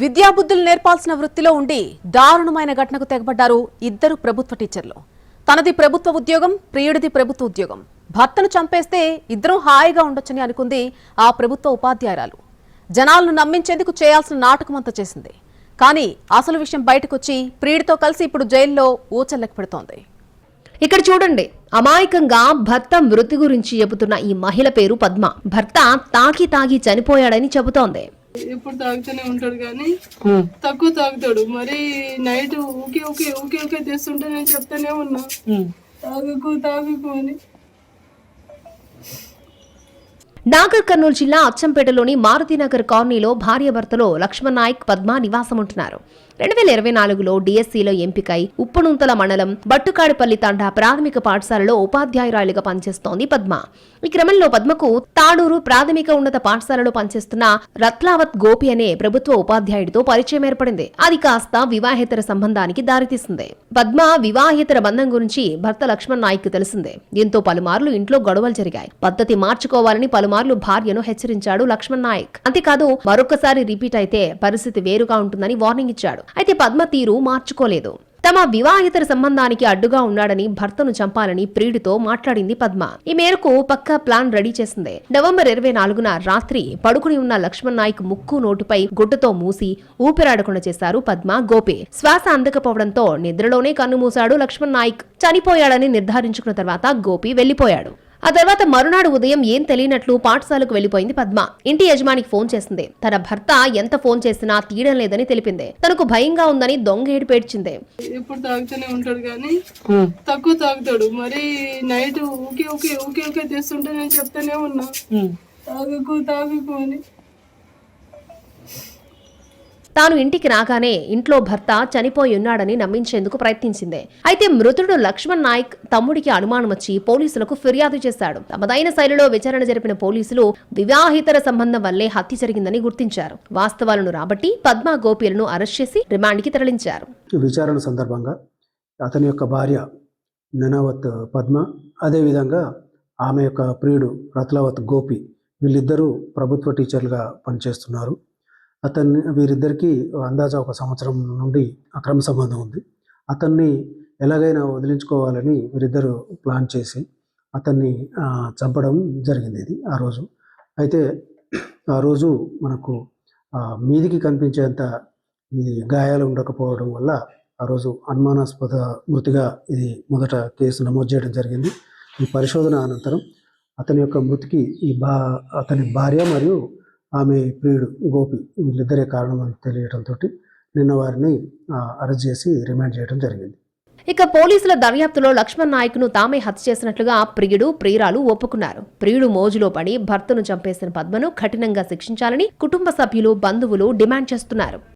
విద్యాబుద్ధులు నేర్పాల్సిన వృత్తిలో ఉండి దారుణమైన ఘటనకు తెగబడ్డారు ఇద్దరు ప్రభుత్వ టీచర్లు. తనది ప్రభుత్వ ఉద్యోగం ప్రియుడిది ప్రభుత్వ ఉద్యోగం. భర్తను చంపేస్తే ఇద్దరం హాయిగా ఉండొచ్చని అనుకుంది ఆ ప్రభుత్వ ఉపాధ్యాయురాలు. జనాలను నమ్మించేందుకు చేయాల్సిన నాటకం చేసింది. కానీ అసలు విషయం బయటకొచ్చి ప్రియుడితో కలిసి ఇప్పుడు జైల్లో ఊచల్లకు పెడుతోంది ఇక్కడ చూడండి. అమాయకంగా భర్త మృతి గురించి చెబుతున్న ఈ మహిళ పేరు పద్మ. భర్త తాకి తాగి చనిపోయాడని చెబుతోంది. ఎప్పుడు తాగుతూనే ఉంటాడు కానీ తక్కువ తాగుతాడు. మరి నైట్ ఊకే ఊకే ఊకే ఊకే తెస్తుంటే నేను చెప్తానే ఉన్నా. తాగకు తాగకు అని. నాగర్ కర్నూలు జిల్లా అచ్చంపేటలోని మారుతినగర్ కాలనీలో భార్యాభర్తలో లక్ష్మణ్ నాయక్ పద్మ నివాసం ఉంటున్నారు రెండు వేల ఇరవై నాలుగులో డిఎస్సీలో ఎంపికై ఉప్పునుంతల మండలం బట్టుకాడిపల్లి తండా ప్రాథమిక పాఠశాలలో ఉపాధ్యాయురాలిగా పనిచేస్తోంది పద్మ. ఈ క్రమంలో పద్మకు తాడూరు ప్రాథమిక ఉన్నత పాఠశాలలో పనిచేస్తున్న రత్లావత్ గోపి అనే ప్రభుత్వ ఉపాధ్యాయుడితో పరిచయం ఏర్పడింది. అది కాస్త వివాహేతర సంబంధానికి దారితీసింది. పద్మ వివాహేతర బంధం గురించి భర్త లక్ష్మణ్ నాయక్ తెలిసిందే. దీంతో పలుమార్లు ఇంట్లో గొడవలు జరిగాయి. పద్ధతి మార్చుకోవాలని పలుమార్లు భార్యను హెచ్చరించాడు లక్ష్మణ్ నాయక్. అంతేకాదు మరొకసారి రిపీట్ అయితే పరిస్థితి వేరుగా ఉంటుందని వార్నింగ్ ఇచ్చాడు. అయితే పద్మ తీరు మార్చుకోలేదు. తమ వివాహితర సంబంధానికి అడ్డుగా ఉన్నాడని భర్తను చంపాలని ప్రియుడితో మాట్లాడింది పద్మ. ఈ మేరకు పక్కా ప్లాన్ రెడీ చేసింది. నవంబర్ ఇరవై నాలుగున రాత్రి పడుకుని ఉన్న లక్ష్మణ్ నాయక్ ముక్కు నోటుపై గుడ్డతో మూసి ఊపిరాడకుండా చేశారు పద్మ గోపి. శ్వాస అందకపోవడంతో నిద్రలోనే కన్నుమూశాడు లక్ష్మణ్ నాయక్. చనిపోయాడని నిర్ధారించుకున్న తర్వాత గోపి వెళ్ళిపోయాడు ఆ తర్వాత మరునాడు ఉదయం ఏం తెలియనట్లు పాఠశాలకు వెళ్ళిపోయింది పద్మ. ఇంటి యజమానికి ఫోన్ చేసింది. తన భర్త ఎంత ఫోన్ చేసినా తీయడం లేదని తెలిపింది. తనకు భయంగా ఉందని దొంగ ఏడు పేడ్చింది ఎప్పుడు తాగుతూనే ఉంటాడు కానీ తక్కువ తాగుతాడు. మరి నైట్ ఊకే ఊకే ఊకే ఊకే తెస్తుంటే నేను చెప్తానే ఉన్నా. తాగకు తాగకు అని. తాను ఇంటికి రాగానే ఇంట్లో భర్త చనిపోయి ఉన్నాడని నమ్మించేందుకు ప్రయత్నించింది. అయితే మృతుడు లక్ష్మణ్ నాయక్ తమ్ముడికి అనుమానం వచ్చి పోలీసులకు ఫిర్యాదు చేశాడు. తమదైన శైలిలో విచారణ జరిపిన పోలీసులు వివాహితర సంబంధం వల్లే హత్య జరిగిందని గుర్తించారు. వాస్తవాలను రాబట్టి పద్మా గోపిలను అరెస్ట్ చేసి రిమాండ్కి తరలించారు. విచారణ సందర్భంగా అతని యొక్క భార్య ననావత్ పద్మ అదేవిధంగా ఆమె యొక్క ప్రియుడు రత్లావత్ గోపి వీళ్ళిద్దరూ ప్రభుత్వ టీచర్లుగా పనిచేస్తున్నారు. అతన్ని వీరిద్దరికీ అందాజా ఒక సంవత్సరం నుండి అక్రమ సంబంధం ఉంది. అతన్ని ఎలాగైనా వదిలించుకోవాలని వీరిద్దరూ ప్లాన్ చేసి అతన్ని చంపడం జరిగింది ఇది ఆ రోజు. అయితే ఆ రోజు మనకు మీదికి కనిపించేంత ఇది గాయాలు ఉండకపోవడం వల్ల ఆ రోజు అనుమానాస్పద మృతిగా ఇది మొదట కేసు నమోదు చేయడం జరిగింది. ఈ పరిశోధన అనంతరం అతని యొక్క మృతికి ఈ బా అతని భార్య మరియు ఆమె ప్రియుడు గోపి వీళ్ళిద్దరే కారణం అని తెలియడంతో నిన్న వారిని అరెస్ట్ చేసి రిమాండ్ చేయడం జరిగింది. ఇక పోలీసుల దర్యాప్తులో లక్ష్మణ్ నాయక్ను తామే హత్య చేసినట్లుగా ప్రియుడు ప్రియురాలు ఒప్పుకున్నారు. ప్రియుడు మోజులో పడి భర్తను చంపేసిన పద్మను కఠినంగా శిక్షించాలని కుటుంబ సభ్యులు బంధువులు డిమాండ్ చేస్తున్నారు.